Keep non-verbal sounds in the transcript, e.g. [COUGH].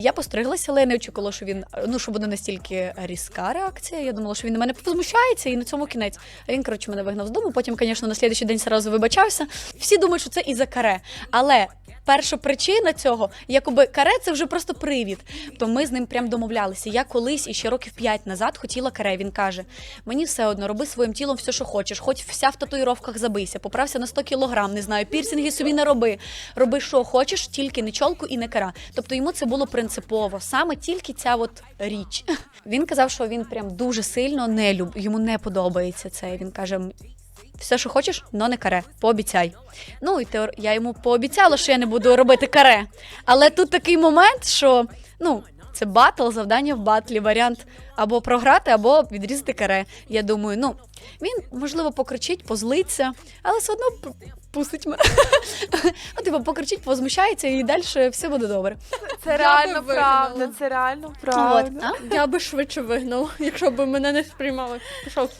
Я постриглася, але я не очікувала, що він ну що буде настільки різка реакція. Я думала, що він на мене возмущається і на цьому кінець. А він, коротше, мене вигнав з дому. Потім, звісно, на слідчий день сразу вибачався. Всі думають, що це і за каре. Але перша причина цього, якоби каре, це вже просто привід. То ми з ним прям домовлялися. Я колись і ще років п'ять назад хотіла каре. Він каже: мені все одно, роби своїм тілом все, що хочеш, хоч вся в татуїровках забийся, поправся на 100 кілограм, не знаю, пірсинги собі не роби. Роби, що хочеш, тільки не чолку і не кара. Тобто йому це було принципово, саме тільки ця от річ. Він казав, що він прям дуже сильно не люб, йому не подобається це. Він каже. Все, що хочеш, но не каре. Пообіцяй. Ну і теор... я йому пообіцяла, що я не буду робити каре. Але тут такий момент, що ну, це батл, завдання в батлі, варіант або програти, або відрізати каре. Я думаю, ну він можливо покричить, позлиться, але все одно пустить мене. [LAUGHS] Ну, типу, покричить, возмущається, і далі все буде добре. Це реально правда, це реально правда. Я би швидше вигнав, [LAUGHS] якщо б мене не сприймали. Пішов.